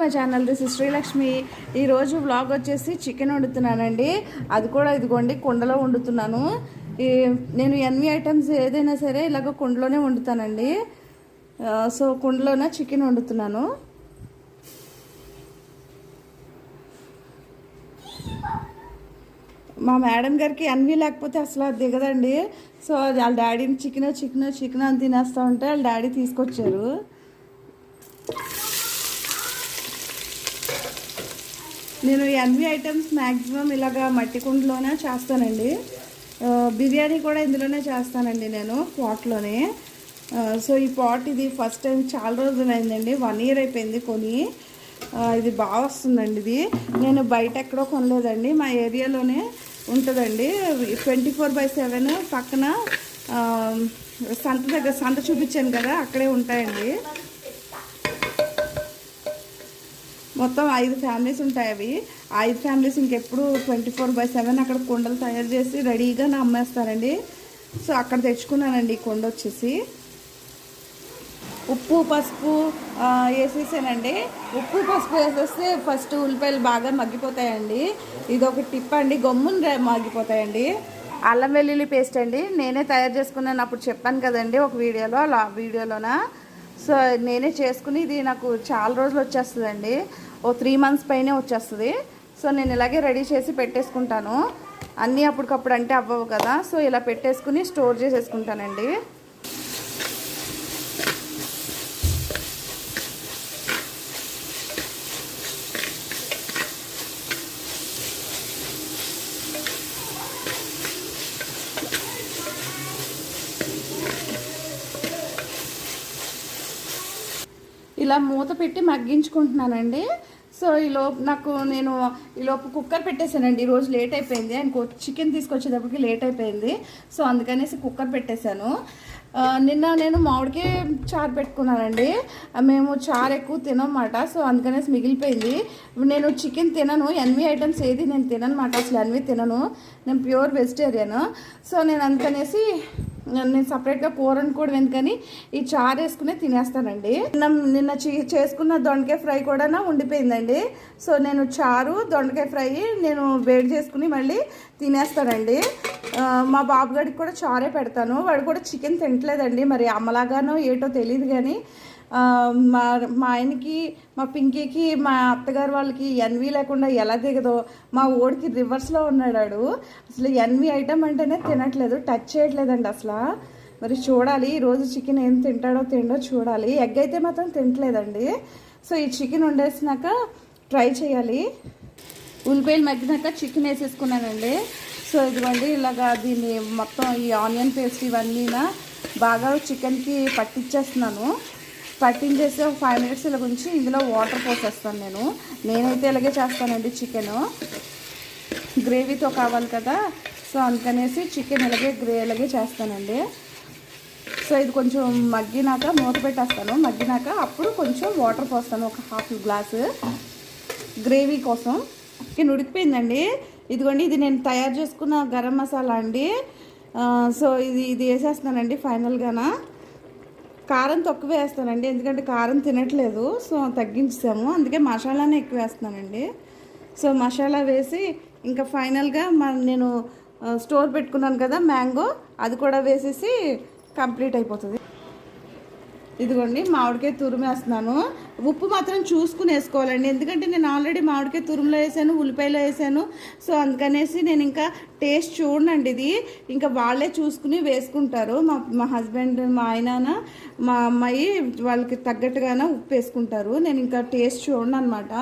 My channel this is Srilakshmi ఈరోజు vlog వచ్చేసి chicken వండుతున్నానండి. అది కూడా ఇదిగోండి కుండలో వండుతున్నాను. ఈ నేను ఎన్ని ఐటమ్స్ ఏదైనా సరే ఇలాగ కుండలోనే వండుతానండి. So కుండలోనే chicken వండుతున్నాను. మా మేడం గారికి అన్వి లేకపోతే అసలు అది దిగదండి. సో అది వాళ్ళ డాడీని చికెన్ చికెన్ చికెన్ అని తినేస్తూ ఉంటే వాళ్ళ డాడీ తీసుకొచ్చారు. నేను ఎన్వి అన్ని ఐటమ్స్ మ్యాక్సిమం ఇలాగా మట్టి కుండలోనే చేస్తానండి. బిర్యానీ కూడా ఇందులోనే చేస్తానండి నేను పాట్లోనే. సో ఈ పాట్ ఇది ఫస్ట్ టైం చాలా రోజులు వన్ ఇయర్ అయిపోయింది కొని. ఇది బాగా వస్తుందండి ఇది. నేను బయట ఎక్కడో కొనలేదండి మా ఏరియాలోనే ఉంటుందండి. ట్వంటీ ఫోర్ బై సెవెన్ పక్కన సంత దగ్గర సంత చూపించాను కదా అక్కడే ఉంటాయండి. మొత్తం ఐదు ఫ్యామిలీస్ ఉంటాయి అవి. ఐదు ఫ్యామిలీస్ ఇంకెప్పుడు ట్వంటీ ఫోర్ బై సెవెన్ అక్కడ కుండలు తయారు చేసి రెడీగా అమ్మేస్తారండి సో అక్కడ తెచ్చుకున్నానండి ఈ కొండ వచ్చేసి. ఉప్పు పసుపు వేసేసానండి. ఉప్పు పసుపు వేసేస్తే ఫస్ట్ ఉల్లిపాయలు బాగా మగ్గిపోతాయండి. ఇది ఒక టిప్ అండి. గమ్మున మగ్గిపోతాయండి. అల్లం వెల్లుల్లి పేస్ట్ అండి. నేనే తయారు చేసుకున్నాను. అప్పుడు చెప్పాను కదండి ఒక వీడియోలో అలా వీడియోలోన? సో నేనే చేసుకుని ఇది నాకు చాలా రోజులు వచ్చేస్తుందండి. ఓ త్రీ మంత్స్ పైనే వచ్చేస్తుంది. సో నేను ఇలాగే రెడీ చేసి పెట్టేసుకుంటాను. అన్నీ అప్పటికప్పుడు అంటే అవ్వవు కదా. సో ఇలా పెట్టేసుకుని స్టోర్ చేసేసుకుంటానండి. ఇలా మూత పెట్టి మగ్గించుకుంటున్నానండి. సో ఈలోపు నాకు నేను ఈ కుక్కర్ పెట్టేశానండి. ఈరోజు లేట్ అయిపోయింది. ఆయన చికెన్ తీసుకొచ్చేటప్పటికి లేట్ అయిపోయింది. సో అందుకనేసి కుక్కర్ పెట్టేశాను. నిన్న నేను మామిడికి చారు పెట్టుకున్నానండి. మేము చారు ఎక్కువ తినమాట సో అందుకనేసి మిగిలిపోయింది. నేను చికెన్ తినను. ఎన్వి ఐటమ్స్ ఏది నేను తిననమాట అసలు ఎన్వి తినను. నేను ప్యూర్ వెజిటేరియన్. సో నేను అందుకనేసి నేను సపరేట్గా కూర వండుకోవడం ఎందుకని ఈ చారు వేసుకునే తినేస్తానండి. నిన్న నిన్న చే- చేసుకున్న దొండకాయ ఫ్రై కూడా ఉండిపోయిందండి. సో నేను చారు దొండకాయ ఫ్రై నేను వేడి చేసుకుని మళ్ళీ తినేస్తానండి. మా బాబుగాడికి కూడా చారే పెడతాను. వాడు కూడా చికెన్ తింటలేదండి. మరి అమ్మలాగానో ఏటో తెలియదు కానీ మా మా ఆయనకి మా పింకీకి మా అత్తగారు వాళ్ళకి ఎన్వి లేకుండా ఎలా దిగదో మా ఓడికి రివర్స్లో ఉన్నాడు అసలు ఎన్వి ఐటమ్ అంటేనే తినట్లేదు టచ్ చేయట్లేదండి అసలు. మరి చూడాలి ఈరోజు చికెన్ ఏం తింటాడో తిండో చూడాలి. ఎగ్ అయితే మాత్రం తింటలేదండి. సో ఈ చికెన్ వండేసినాక ట్రై చేయాలి. ఉల్లిపాయలు మగ్గినాక చికెన్ వేసేసుకున్నానండి. సో ఇదిగోండి ఇలాగా దీన్ని మొత్తం ఈ ఆనియన్ పేస్ట్ ఇవన్నీ బాగా చికెన్కి పట్టించేస్తున్నాను పట్టించేసి ఒక ఫైవ్ మినిట్స్ ఇలా ఉంచి ఇందులో వాటర్ పోసేస్తాను నేను. నేనైతే ఇలాగే చేస్తానండి చికెన్ గ్రేవీతో కావాలి కదా. సో అందుకనేసి చికెన్ ఇలాగే గ్రే ఇలాగే చేస్తానండి. సో ఇది కొంచెం మగ్గినాక మూత పెట్టేస్తాను. మగ్గినాక అప్పుడు కొంచెం వాటర్ పోస్తాను. ఒక హాఫ్ గ్లాసు గ్రేవీ కోసం. చికెన్ ఉడికిపోయిందండి ఇదిగోండి ఇది నేను తయారు చేసుకున్న గరం మసాలా అండి. సో ఇది ఇది వేసేస్తానండి ఫైనల్గానా కారం తక్కువ వేస్తానండి ఎందుకంటే కారం తినట్లేదు సో తగ్గించాము అందుకే మసాలానే ఎక్కువ వేస్తున్నానండి. సో మసాలా వేసి ఇంకా ఫైనల్గా మ నేను స్టోర్ పెట్టుకున్నాను కదా మ్యాంగో అది కూడా వేసేసి కంప్లీట్ అయిపోతుంది. ఇదిగోండి మామిడికాయ తురుము వేస్తున్నాను. ఉప్పు మాత్రం చూసుకుని వేసుకోవాలండి. ఎందుకంటే నేను ఆల్రెడీ మామిడికాయ తురుములో వేసాను ఉల్లిపాయలో వేసాను. సో అందుకనేసి నేను ఇంకా టేస్ట్ చూడండి ఇది. ఇంకా వాళ్ళే చూసుకుని వేసుకుంటారు. మా మా హస్బెండ్ మా ఆయన మా అమ్మాయి వాళ్ళకి తగ్గట్టుగానే ఉప్పు వేసుకుంటారు. నేను ఇంకా టేస్ట్ చూడను అనమాట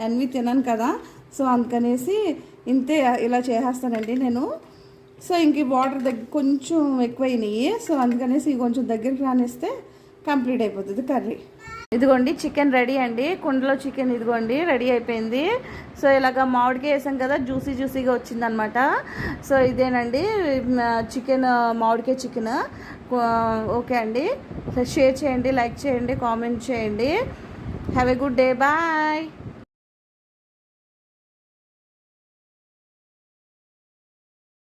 అన్నీ తినను కదా. సో అందుకనేసి ఇంతే ఇలా చేసేస్తానండి నేను. సో ఇంక వాటర్ దగ్గర కొంచెం ఎక్కువైనాయి. సో అందుకనేసి కొంచెం దగ్గరికి రానిస్తే కంప్లీట్ అయిపోతుంది కర్రీ. ఇదిగోండి చికెన్ రెడీ అండి. కుండలో చికెన్ ఇదిగోండి రెడీ అయిపోయింది. సో ఇలాగ మామిడికాయ వేసాం కదా జ్యూసీ జ్యూసీగా వచ్చిందనమాట సో ఇదేనండి చికెన్ మామిడికాయ చికెన్. ఓకే అండి. షేర్ చేయండి లైక్ చేయండి కామెంట్ చేయండి. Have a good day bye